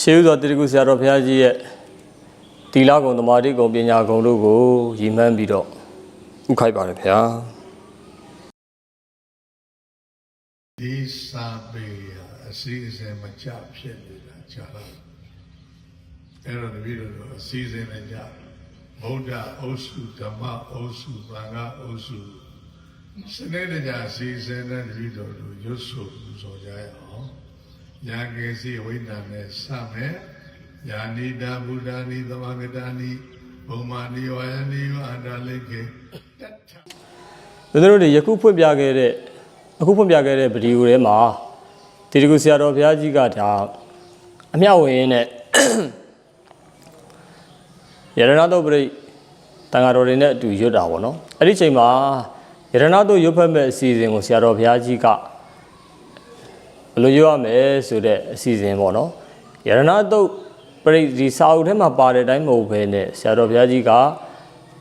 ရှေးဥစွာတိရကုဆရာတော်ဘုရားကြီးရဲ့တီလာကုံသမာဓိကုံပညာကုံတို့ကိုရည်မှန်းပြီးတော့ဥခိုက်ပါတယ်ဗျာဒီစာပေရအစီအစဉ်မကြဖြစ်နေတာကြာလာအဲ့တော့တပည့်တော်တို့အစီအစဉ်နဲ့ကြဗုဒ္ဓအုပ်စုဓမ္မအုပ်စုသံဃာအုပ်စုစနေတကြအစီအစဉ်နဲ့တပည့်တော်တို့ရွတ်ဆိုပူဇော်ကြရအောင် ညာကေစီဝိညာဉ်နဲ့စမယ်ယာနိတာဘုဒ္ဓနိသမဂတာနိဘုံမာနိဝါယနိဝအန္တလိကေတတ္ထကျွန်တော်တို့တွေယခုဖွင့်ပြခဲ့တဲ့အခုဖွင့်ပြခဲ့တဲ့ဗီဒီယိုထဲမှာတိရကုဆရာတော်ဘုရားကြီးကဒါအမျှဝင်ရင်းနဲ့ယရဏတုတ်ပရိတန်ဃာတော်တွေနဲ့အတူရွတ်တာပေါ့နော်အဲ့ဒီချိန်မှာယရဏတုတ်ရွတ်ဖက်မဲ့အစီအစဉ်ကိုဆရာတော်ဘုရားကြီးက ဘယ်လိုရွတ်ရမလဲဆိုတဲ့အစီအစဉ်ပေါ့နော်ယရဏတုတ်ပရိဒီစာအုပ်ထဲမှာပါတဲ့အတိုင်းမဟုတ်ဘဲနဲ့ဆရာတော်ဘုရားကြီးက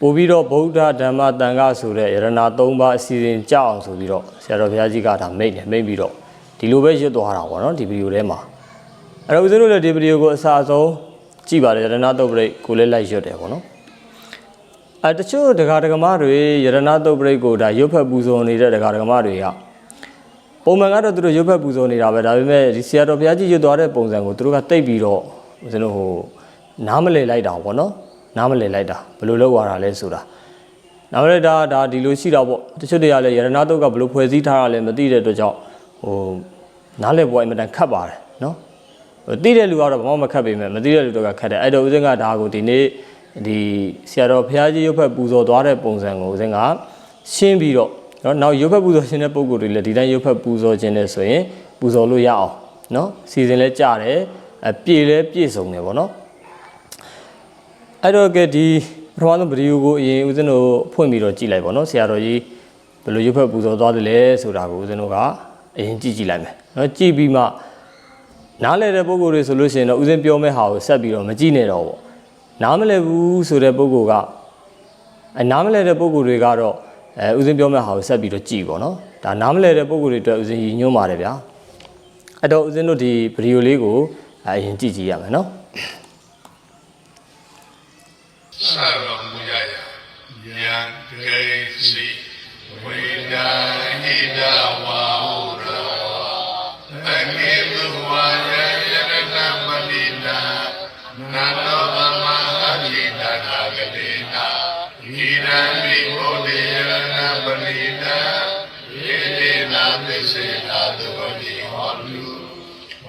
ပို့ပြီးတော့ဗုဒ္ဓဓမ္မတန်ခါဆိုတဲ့ယရဏသုံးပါးအစီအစဉ်ကြောက်အောင်ဆိုပြီးတော့ဆရာတော်ဘုရားကြီးကဒါမိတ်တယ်မိတ်ပြီးတော့ဒီလိုပဲရွတ်သွားတာပေါ့နော်ဒီဗီဒီယိုထဲမှာအဲ့တော့ဦးဇင်းတို့လည်းဒီဗီဒီယိုကိုအစားဆုံးကြည့်ပါတယ်ယရဏတုတ်ပရိတ်ကိုလည်းလိုက်ရွတ်တယ်ပေါ့နော်အဲတချို့ဒကာဒကမတွေယရဏတုတ်ပရိတ်ကိုဒါရွတ်ဖက်ပူဇော်နေတဲ့ဒကာဒကမတွေက ပုံမှန်ကတော့သူတို့ရွတ်ဖက်ပူဇော်နေတာပဲဒါပေမဲ့ဒီဆရာတော်ဘုရားကြီးရွတ်သွားတဲ့ပုံစံကိုသူတို့ကတိတ်ပြီးတော့ဦးဇင်းတို့ဟိုနားမလည်လိုက်တာပေါ့နော်နားမလည်လိုက်တာဘယ်လိုလုပ်ရတာလဲဆိုတာနောက်လည်းဒါဒါဒီလိုရှိတာပေါ့တချို့တွေကလည်းယရဏတုတ်ကဘယ်လိုဖွဲ့စည်းထားတာလဲမသိတဲ့အတွက်ကြောင့်ဟိုနားလည်ပေါ်အင်မတန်ခတ်ပါတယ်နော်ဟိုတိတဲ့လူကတော့ဘာမှမခတ်ပေမဲ့မတိတဲ့လူတော့ကခတ်တယ်အဲ့တော့ဦးစင်းကဒါကိုဒီနေ့ဒီဆရာတော်ဘုရားကြီးရုပ်ဖက်ပူဇော်သွားတဲ့ပုံစံကိုဦးစင်းကရှင်းပြီးတော့ နော်နောက်ရုပ်ဖက်ပူဇော်ခြင်းတဲ့ပုံကိုယ်တွေလည်းဒီတိုင်းရုပ်ဖက်ပူဇော်ခြင်းနဲ့ဆိုရင်ပူဇော်လို့ရအောင်နော်စီစဉ်လဲကြတယ်အပြေလဲပြည့်စုံတယ်ပေါ့နော်အဲ့တော့ကဲဒီပထမဆုံးဗီဒီယိုကိုအရင်ဦးဇင်းတို့ဖွင့်ပြီးတော့ကြည့်လိုက်ပေါ့နော်ဆရာတော်ကြီးဘယ်လိုရုပ်ဖက်ပူဇော်သွားတယ်လဲဆိုတာကိုဦးဇင်းတို့ကအရင်ကြည့်ကြည့်လိုက်မယ်နော်ကြည့်ပြီးမှနားလည်တဲ့ပုံကိုယ်တွေဆိုလို့ရှိရင်တော့ဦးဇင်းပြောမဲ့ဟာကိုဆက်ပြီးတော့မကြည့်နဲ့တော့ပေါ့နားမလည်ဘူးဆိုတဲ့ပုံကိုယ်ကအနားမလည်တဲ့ပုံကိုယ်တွေကတော့ အဲဥစဉ်ပြောမဲ့ဟာကိုဆက်ပြီးတော့ကြည့်ပေါ့နော်ဒါနားမလဲတဲ့ပုံကိုယ်တွေအတွက်ဥစဉ်ရည်ညွှန်းပါတယ်ဗျာအဲ့တော့ဥစဉ်တို့ဒီဗီဒီယိုလေးကိုအရင်ကြည့်ကြည့်ရမယ်နော်စတော်မူရယယံကေစီဝိဒာဟိတဝါဟုရောအကေဘဝယယရဏမတိနာနာတောဗမအခိတနာဂတိနာဣရံ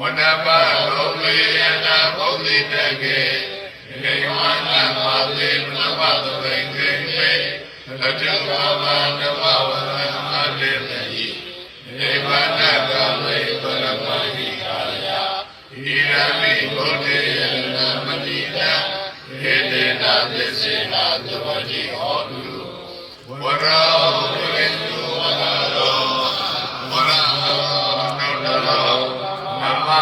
ဝနပလောမေယနာဘုဒ္ဓတကေေဝနာမသေနဝတဝေကေမေအတုဘာဝနဝ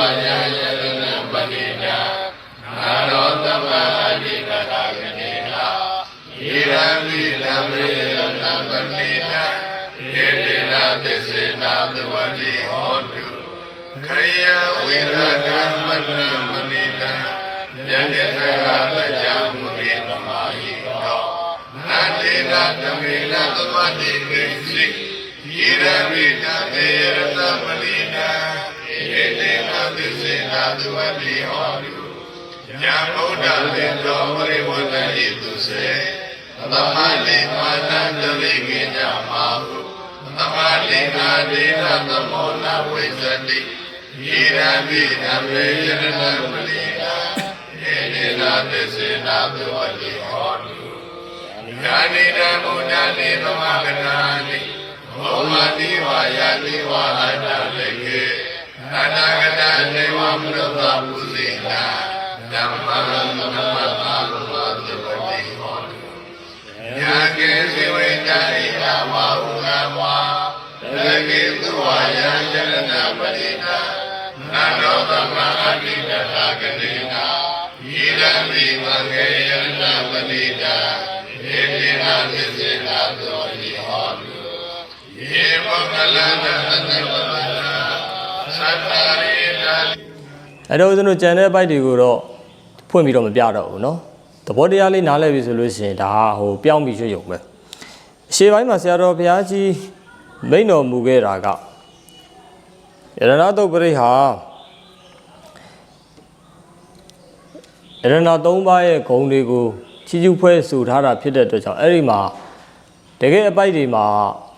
သဝါယယရဏပဏိနာနာရောသမအဓိကတာကတိနာဣရံမိလမေရဏပဏိနာယေတိနာသစ္စေနာသဝတိဟောတုခယဝိရကမနမဏိနာယတိသရာပကြမုရိသမာဟိတောနာတိနာသမေနာသမတိကေစိဣရမိနာတေရဏမဏိနာဧတေနာသစ္စေနာ သဝတိဟောတုညာဗုဒ္ဓလေတော်ပရိဝတ္တဣတုစေသမတိမာနန္တရိကေညမာဟုသမတိအာဒေနသမောနာဝိဇတိဣရမိနမေယရဏပလိနာဧတေနာသစ္စေနာသဝတိဟောတုယာနိတမုဒ္ဒနိသမဂနာနိဘောမတိဝါယတိဝါအတ္တလေကေ အနာဂတမရတပုစေနာဓမ္မရဏမတာလောဘသဝတိဟောတုညာကေစေဝေတရိယာဝါဟုငဝါတကေသူဝါယံယရဏပရိနာနာရောသမအတိတထာဂတိနာဣဒံမိမငေယရဏပရိနာဧတိနာသစ္စေနာသောတိဟောတုယေဘကလန္တသတ္တဝတ္တသတ္တရိနာ အဲ့တော့ဦးဇင်းတို့ကြံတဲ့ဘိုက်တွေကိုတော့ဖွင့်ပြီးတော့မပြတော့ဘူးเนาะသဘောတရားလေးနားလည်ပြီဆိုလို့ရှိရင်ဒါဟာဟိုပြောင်းပြီးရွှေ့ရုံပဲအရှေ့ပိုင်းမှာဆရာတော်ဘုရားကြီးမိန့်တော်မူခဲ့တာကယရဏတုတ်ပရိဟာယရဏသုံးပါးရဲ့ဂုံတွေကိုချီးကျူးဖွဲ့ဆူထားတာဖြစ်တဲ့အတွက်ကြောင့်အဲ့ဒီမှာတကယ်အပိုက်တွေမှာ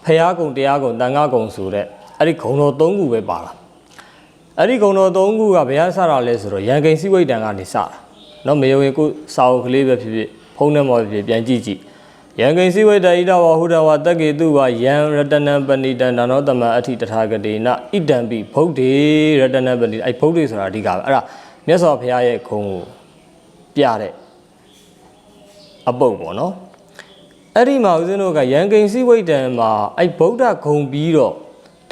ဖရာကုံတရားကုံတန်ခါကုံဆိုတဲ့အဲ့ဒီဂုံတော်၃ခုပဲပါလာ အဲ့ဒီဂုံတော်၃ခုကဘယ်ကစတာလဲဆိုတော့ရန်ကိန်စိဝိတ်တန်ကနေစတာเนาะမေယဝင်ကိုစာအုပ်ကလေးပဲဖြစ်ဖြစ်ဖုန်းထဲမှာပဲဖြစ်ဖြစ်ပြန်ကြည့်ကြည့်ရန်ကိန်စိဝိတ္တဣဒဝဟုဒဝတက္ကေတုဝယံရတနံပဏိတံဒါနောတမအဋ္ဌိတထာဂတိနဣတံပိဗုဒ္ဓေရတနံပဏိအဲ့ဗုဒ္ဓေဆိုတာအဓိကပဲအဲ့ဒါမြတ်စွာဘုရားရဲ့ဂုံကိုပြတဲ့အပုတ်ပေါ့နော်အဲ့ဒီမှာဦးဇင်းတို့ကရန်ကိန်စိဝိတ္တံမှာအဲ့ဗုဒ္ဓဂုံပြီးတော့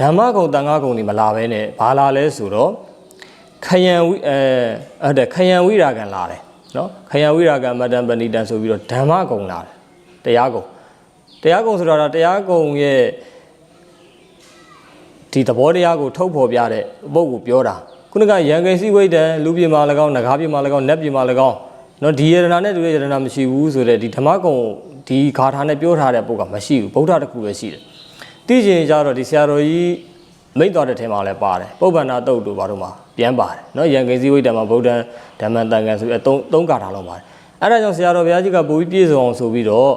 ဓမ္မဂုံတန်ခါဂုံတွေမလာဘဲနဲ့ဘာလာလဲဆိုတော့ခယံဝိအဲအဲ့ဒါခယံဝိရာဂံလာတယ်နော်ခယံဝိရာဂံမတ္တံပဏိတံဆိုပြီးတော့ဓမ္မဂုံလာတယ်တရားဂုံတရားဂုံဆိုတာတော့တရားဂုံရဲ့ဒီသဘောတရားကိုထုတ်ဖော်ပြတဲ့အပုတ်ကိုပြောတာခုနကရန်ကိန်စိဝိတ္တံလူပြေမှာ၎င်းနဂါပြေမှာ၎င်းနတ်ပြေမှာ၎င်းနော်ဒီယရဏနဲ့တူတဲ့ယရဏမရှိဘူးဆိုတော့ဒီဓမ္မဂုံဒီဂါထာနဲ့ပြောထားတဲ့ပုတ်ကမရှိဘူးဗုဒ္ဓတစ်ခုပဲရှိတယ် သိချင်ကြတော့ဒီဆရာတော်ကြီးမိတ်တော်တဲ့ထဲမှာလည်းပါတယ်ပုပ္ပန္နာတုတ်တို့ဘာတို့မှာပြန်ပါတယ်နော်ရန်ကိန်စိဝိတ္တံမှာဗုဒ္ဓံဓမ္မံတန်ခံဆိုပြီးအသုံးသုံးဂါထာလုံးပါတယ်အဲ့ဒါကြောင့်ဆရာတော်ဘုရားကြီးကပို့ပြီးပြည့်စုံအောင်ဆိုပြီးတော့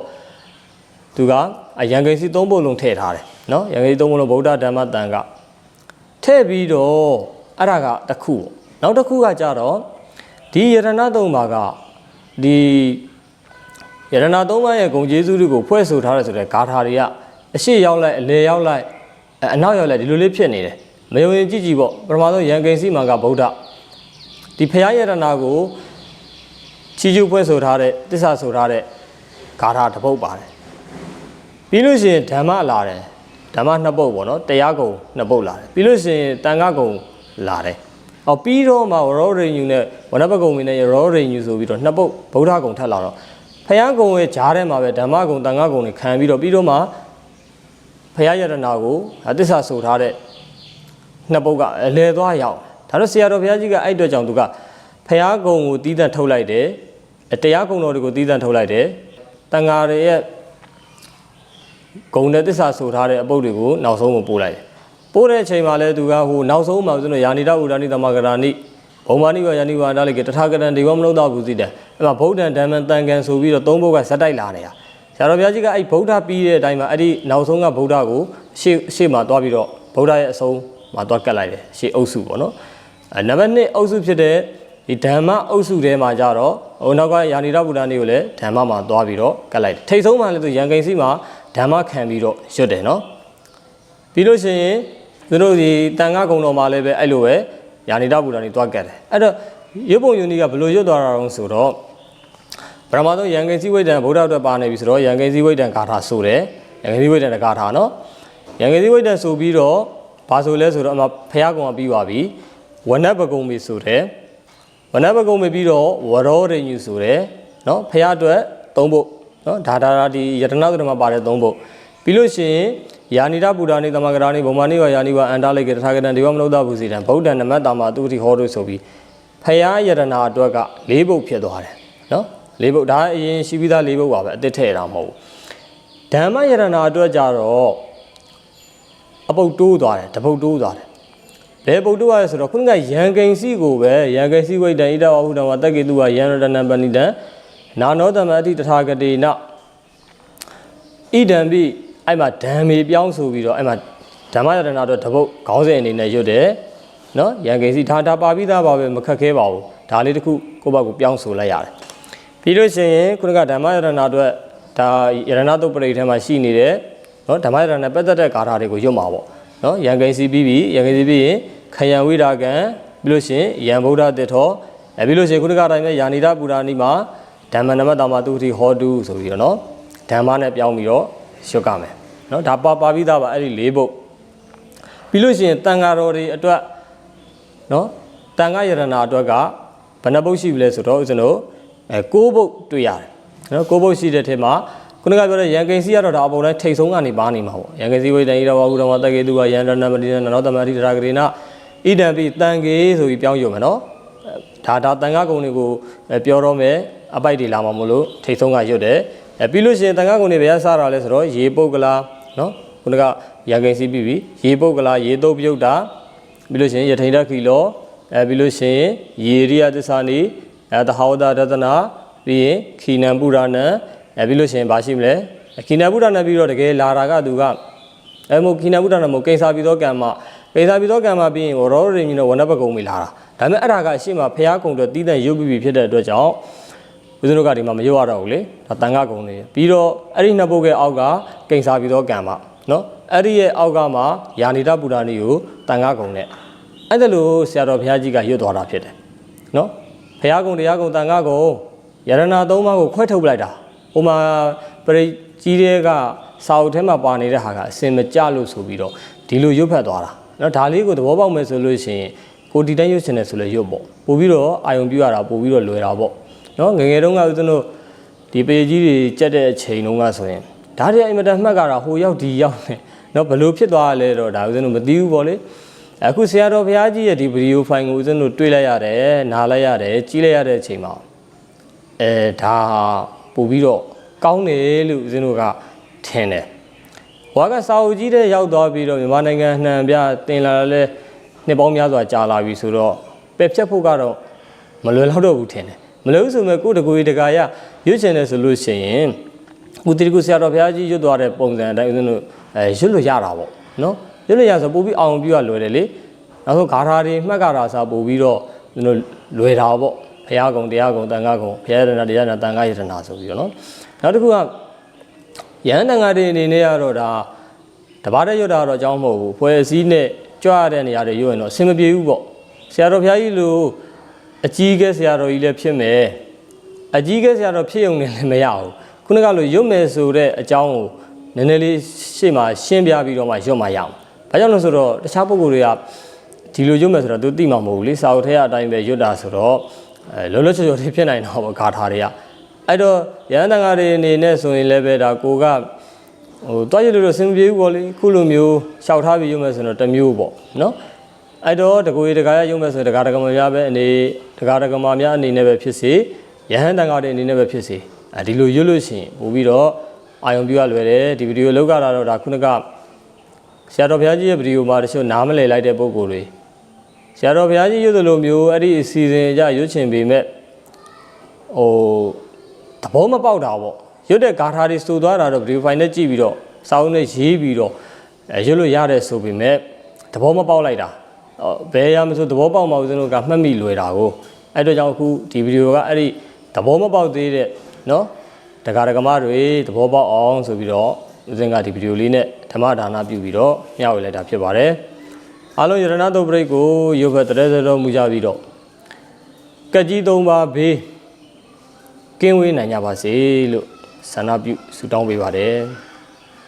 သူကအရန်ကိန်းစီသုံးပုတ်လုံးထည့်ထားတယ်နော်ရန်ကိန်းစီသုံးပုတ်လုံးဗုဒ္ဓဓမ္မတန်ကထည့်ပြီးတော့အဲ့ဒါကတစ်ခုပေါ့နောက်တစ်ခုကကြတော့ဒီယရဏသုံးပါးကဒီယရဏသုံးပါးရဲ့ဂုံကျေးဇူးတွေကိုဖွဲ့ဆိုထားတယ်ဆိုတဲ့ဂါထာတွေက အရှိရောက်လိုက်အလေရောက်လိုက်အအနောက်ရောက်လိုက်ဒီလိုလေးဖြစ်နေတယ်မယုံရင်ကြည့်ကြည့်ပေါ့ပထမဆုံးရန်ကိန်းစီမှာကဗုဒ္ဓဒီဖရာယရဏကိုချီးကျူးဖွဲ့ဆိုထားတဲ့တစ္ဆာဆိုထားတဲ့ဂါထာတစ်ပုဒ်ပါတယ်ပြီးလို့ရှိရင်ဓမ္မလာတယ်ဓမ္မနှစ်ပုတ်ပေါ့နော်တရားကုံနှစ်ပုတ်လာတယ်ပြီးလို့ရှိရင်တန်ခါကုံလာတယ်အော်ပြီးတော့မှရောရိညူနဲ့ဝနဘကုံမင်းနဲ့ရောရိညူဆိုပြီးတော့နှစ်ပုတ်ဗုဒ္ဓကုံထပ်လာတော့ဖယားကုံရဲ့ဂျားထဲမှာပဲဓမ္မကုံတန်ခါကုံတွေခံပြီးတော့ပြီးတော့မှ ဖယားယတနာကိုအသစ္စာဆိုထားတဲ့နှစ်ပုတ်ကအလဲသွားရောက်ဒါတော့ဆရာတော်ဘုရားကြီးကအဲ့အတွက်ကြောင့်သူကဖယားကုံကိုတီးတန့်ထုတ်လိုက်တယ်တရားကုံတော်တွေကိုတီးတန့်ထုတ်လိုက်တယ်တန်ဃာတွေရဲ့ဂုံတဲ့တစ္ဆာဆိုထားတဲ့အပုတ်တွေကိုနောက်ဆုံးကိုပို့လိုက်တယ်။ပို့တဲ့အချိန်မှာလည်းသူကဟိုနောက်ဆုံးမှာဦးဇင်းတို့ယာနိတဥဒ္ဒနိသမဂရာနိဘုံမာနိဝယာနိဝါဒလိကေတထာဂရံဒေဝမနုဿဘူးစီတံအဲ့မှာဗုဒ္ဓံဓမ္မံတန်ကန်ဆိုပြီးတော့သုံးဘုတ်ကဇက်တိုက်လာနေတာ။ ဆရာတော်ဘုရားကြီးကအဲ့ဗုဒ္ဓပြီးတဲ့အတိုင်းမှာအဲ့ဒီနောက်ဆုံးကဗုဒ္ဓကိုရှေ့ရှေ့မှာတွားပြီးတော့ဗုဒ္ဓရဲ့အဆုံးမှာတွားကတ်လိုက်တယ်ရှေ့အုပ်စုပေါ့နော်။အဲနံပါတ်1အုပ်စုဖြစ်တဲ့ဒီဓမ္မအုပ်စုထဲမှာကြတော့ဟိုနောက်ကယာနိတဗုဒ္ဓနေကိုလည်းဓမ္မမှာတွားပြီးတော့ကတ်လိုက်တယ်။ထိတ်ဆုံးမှလည်းသူရန်ကိန်းစီမှာဓမ္မခံပြီးတော့ရွတ်တယ်နော်ပြီးလို့ရှိရင်သူတို့ဒီတန်ခါကုံတော်မှာလည်းပဲအဲ့လိုပဲယာနိတဗုဒ္ဓနေတွားကတ်တယ်အဲ့တော့ရုပ်ပုံယူနည်းကဘယ်လိုရွတ်သွားတာအောင်ဆိုတော့ ပရမသောယံကိစီဝိတ္တံဗုဒ္ဓအတွက်ပါနေပြီဆိုတော့ယံကိစီဝိတ္တံဂါထာဆိုတယ်ယံကိစီဝိတ္တံဂါထာနော်ယံကိစီဝိတ္တံဆိုပြီးတော့ဘာဆိုလဲဆိုတော့အမဖះကုံကပြီးပါပြီဝနပကုံပြီဆိုတယ်ဝနပကုံပြီပြီးတော့ဝရောရိညူဆိုတယ်နော်ဖះအတွက်သုံးဖို့နော်ဒါဒါဒါဒီယတနာသုတမှာပါတဲ့သုံးဖို့ပြီးလို့ရှိရင်ယာနိတပူဒာနိသမဂရာနိဘုံမာနိဝယာနိဝအန္တလိကေတထာဂတံဒေဝမနုဿဘူစီတံဗုဒ္ဓံနမတ္တမသူတိဟောတို့ဆိုပြီးဖယားယတနာအတွက်က၄ဘုတ်ဖြစ်သွားတယ်နော် ၄ဘုတ်ဒါအရင်ရှိပြီးသား၄ဘုတ်ပါပဲအစ်စ်ထည့်တာမဟုတ်ဘူးဓမ္မယတနာအတွက်ကြတော့အပုတ်တိုးသွားတယ်တပုတ်တိုးသွားတယ်ဘယ်ပုတ်တိုးရလဲဆိုတော့ခုနကယံကိန်စီကိုပဲယံကိန်စီဝိတ္တံဣဒဝဟုတံဝတက္ကေတုဝယံရတနံပဏိတံနာနောတမအတိတထာဂတိနဣဒံပိအဲ့မှာဓမ္မေပြောင်းဆိုပြီးတော့အဲ့မှာဓမ္မယတနာအတွက်တပုတ်ခေါင်းစဉ်အနေနဲ့ရွတ်တယ်နော်ရန်ကိစီဒါဒါပါပြီးသားပါပဲမခက်ခဲပါဘူးဒါလေးတစ်ခုကိုယ့်ဘက်ကိုပြောင်းဆိုလိုက်ရတယ် ပြီးလို့ရှိရင်ခုနကဓမ္မယတနာအတွက်ဒါယရဏတုပ္ပရိတ်ထဲမှာရှိနေတဲ့နော်ဓမ္မယတနာပတ်သက်တဲ့ဂါထာတွေကိုရွတ်မှာပေါ့နော်ရန်ကိစီပြီးပြီရန်ကိစီပြီးရင်ခယံဝိရာကံပြီးလို့ရှိရင်ယံဗုဒ္ဓတေထောအဲပြီးလို့ရှိရင်ခုနကအတိုင်းပဲယာနိဒပူရာနိမှာဓမ္မနမတမတုတိဟောတုဆိုပြီးတော့နော်ဓမ္မနဲ့ပြောင်းပြီးတော့ရွတ်ကမယ်နော်ဒါပါပါပြီးသားပါအဲ့ဒီ၄ပုတ်ပြီးလို့ရှိရင်တန်ဃာတော်တွေအတွက်နော်တန်ဃာယရဏအတွက်ကဘယ်နှပုတ်ရှိပြီလဲဆိုတော့ဦးဇင်းတို့ အဲ၉ပုတ်တွေ့ရတယ်နော်၉ပုတ်ရှိတဲ့ထဲမှာခုနကပြောတဲ့ရန်ကိန်းစီကတော့ဒါအပုံတိုင်းထိတ်ဆုံးကနေပါနေမှာပေါ့ရန်ကိန်းစီဝိတ္တန်ဤတော်ဘာဟုတော်မတက္ကေသူကရန်ရဏမတိနနောတမတိတရာဂရေနဣဒံပိတန်ကေဆိုပြီးပြောင်းယူမယ်နော်ဒါဒါတန်ခါကုံတွေကိုအဲပြောတော့မယ်အပိုက်တွေလာမှာမလို့ထိတ်ဆုံးကရွတ်တယ်အဲပြီးလို့ရှိရင်တန်ခါကုံတွေဘယ်ကစတာလဲဆိုတော့ရေပုတ်ကလာနော်ခုနကရန်ကိန်းစီပြီးပြီရေပုတ်ကလာရေတုပ်ပြုတ်တာပြီးလို့ရှိရင်ယထိန်တခီလောအဲပြီးလို့ရှိရင်ရေရိယသစ္စာနီ အဲတဟောဒရတနာပြီးရင်ခီနံပုရဏံအဲပြီးလို့ရှိရင်ဘာရှိမလဲခီနံပုရဏံပြီးတော့တကယ်လာတာကသူကအဲမို့ခီနံပုရဏံမို့ကိစ္စပြီးတော့ကံမှာကိစ္စပြီးတော့ကံမှာပြီးရင်ရောရင်းကြီးတော့ဝနဘကုံမိလာတာဒါပေမဲ့အဲ့ဒါကရှေ့မှာဖျားကုံတော့တီးတဲ့ရုပ်ပြီးပြီဖြစ်တဲ့အတွက်ကြောင့်ဦးဇင်းတို့ကဒီမှာမရွတ်ရတော့ဘူးလေဒါတန်ခါကုံနေပြီးတော့အဲ့ဒီနှစ်ပုတ်ကအောက်ကကိစ္စပြီးတော့ကံမှာနော်အဲ့ဒီရဲ့အောက်ကမှာယာနိတပူရာနီကိုတန်ခါကုံနဲ့အဲ့ဒါလို့ဆရာတော်ဘုရားကြီးကရွတ်သွားတာဖြစ်တယ်နော် ဘုရားကုံတရားကုံတန်ခါကုံယရဏသုံးပါးကိုခွဲထုတ်ပလိုက်တာဟိုမှာပရိကြီးတဲ့ကစာအုပ်ထဲမှာပါနေတဲ့ဟာကအစင်မကြလို့ဆိုပြီးတော့ဒီလိုရွတ်ဖတ်သွားတာနော်ဒါလေးကိုသဘောပေါက်မယ်ဆိုလို့ရှိရင်ကိုဒီတိုင်းရွတ်ချင်တယ်ဆိုလဲရွတ်ပေါ့ပို့ပြီးတော့အာယုံပြရတာပို့ပြီးတော့လွယ်တာပေါ့နော်ငယ်ငယ်တုန်းကဦးဇင်းတို့ဒီပေကြီးတွေကြက်တဲ့အချိန်တုန်းကဆိုရင်ဒါတည်းအင်မတန်မှတ်ကြတာဟိုရောက်ဒီရောက်နေနော်ဘယ်လိုဖြစ်သွားရလဲတော့ဒါဦးဇင်းတို့မသိဘူးပေါ့လေ အခုဆရာတော်ဘုရားကြီးရဲ့ဒီဗီဒီယိုဖိုင်ကိုဦးဇင်းတို့တွေ့လိုက်ရတယ်နားလိုက်ရတယ်ကြီးလိုက်ရတဲ့အချိန်မှာအဲဒါပို့ပြီးတော့ကောင်းတယ်လို့ဦးဇင်းတို့ကထင်တယ်ဟွာကစာအုပ်ကြီးတဲ့ရောက်သွားပြီးတော့မြန်မာနိုင်ငံနှံပြတင်လာလဲနှစ်ပေါင်းများစွာကြာလာပြီဆိုတော့ပယ်ဖြတ်ဖို့ကတော့မလွယ်တော့တော့ဘူးထင်တယ်မလွယ်ဘူးဆိုမဲ့ကိုယ့်တကူကြီးတကာရရွတ်ချင်တယ်ဆိုလို့ရှိရင်ဦးတိကူဆရာတော်ဘုရားကြီးရွတ်သွားတဲ့ပုံစံအတိုင်းဦးဇင်းတို့အဲရွတ်လို့ရတာပေါ့နော် ရွတ်လို့ရဆိုပို့ပြီးအောင်ပြီးရလွယ်တယ်လေနောက်ဆုံးဂါထာတွေမှတ်ကြတာစားပို့ပြီးတော့ဦးဇင်းတို့လွယ်တာပေါ့ဘုရားကုံတရားကုံတန်ခါကုံဘုရားရတနာတရားရတနာတန်ခါရတနာဆိုပြီးတော့နော်နောက်တစ်ခုကယဟန်တန်ခါတွေအနေနဲ့ကတော့ဒါတပါးတဲ့ရွတ်တာတော့အကြောင်းမဟုတ်ဘူးဖွဲ့စည်းနဲ့ကြွရတဲ့နေရာတွေရွတ်ရင်တော့အဆင်မပြေဘူးပေါ့ဆရာတော်ဘုရားကြီးလိုအကြီးအကဲဆရာတော်ကြီးလည်းဖြစ်မယ်အကြီးအကဲဆရာတော်ဖြစ်ုံနဲ့လည်းမရဘူးခုနကလိုရွတ်မယ်ဆိုတဲ့အကြောင်းကိုနည်းနည်းလေးရှေ့မှာရှင်းပြပြီးတော့မှရွတ်မှရအောင် ဘာကြောင့်လဲဆိုတော့တခြားပုဂ္ဂိုလ်တွေကဒီလိုရွတ်မယ်ဆိုတော့သူသိမှာမဟုတ်ဘူးလေစာအုပ်ထဲအတိုင်းပဲရွတ်တာဆိုတော့အဲလောလောချောချောလေးဖြစ်နိုင်တော့ပေါ့ဂါထာတွေကအဲ့တော့ရဟန်းတန်ဃာတွေအနေနဲ့ဆိုရင်လည်းပဲဒါကိုကဟိုတွားရလို့တော့စင်မပြေဘူးပေါ့လေခုလိုမျိုးရှောက်ထားပြီးရွတ်မယ်ဆိုတော့တစ်မျိုးပေါ့နော်အဲ့တော့တကူရီတကားရရုံမဲ့ဆိုတကားတကမများပဲအနေတကားတကမများအနေနဲ့ပဲဖြစ်စေယဟန်တန်ဃာတွေအနေနဲ့ပဲဖြစ်စေအဲဒီလိုရွတ်လို့ရှိရင်ပို့ပြီးတော့အာယုံပြရလွယ်တယ်ဒီဗီဒီယိုလောက်ကြတာတော့ဒါခုနက ဆရာတော်ဘုရားကြီးရဲ့ဗီဒီယိုမှာတချို့နားမလည်လိုက်တဲ့ပုံကိုယ်တွေဆရာတော်ဘုရားကြီးရွတ်သလိုမျိုးအဲ့ဒီအစီအစဉ်အကြရွတ်ချင်ပေမဲ့ဟိုသဘောမပေါက်တာပေါ့ရွတ်တဲ့ဂါထာတွေစူသွားတာတော့ဗီဒီယိုဖိုင်နဲ့ကြည့်ပြီးတော့စာအုပ်နဲ့ရေးပြီးတော့အဲရွတ်လို့ရတယ်ဆိုပေမဲ့သဘောမပေါက်လိုက်တာဘယ်ရမဆိုသဘောပေါက်မှာဦးဇင်းတို့ကမှတ်မိလွယ်တာကိုအဲ့တော့ကြောင့်အခုဒီဗီဒီယိုကအဲ့ဒီသဘောမပေါက်သေးတဲ့နော်တက္ကရာကမတွေသဘောပေါက်အောင်ဆိုပြီးတော့ ဦးဇင်းကဒီဗီဒီယိုလေးနဲ့ဓမ္မဒါနပြုပြီးတော့မျှဝေလိုက်တာဖြစ်ပါတယ်အားလုံးယရဏတုပ္ပရိတ်ကိုရုပ်ဘက်တရေစတော်မူကြပြီးတော့ကက်ကြီး၃ပါးဘေးကင်းဝေးနိုင်ကြပါစေလို့ဆန္ဒပြုဆုတောင်းပေးပါတယ်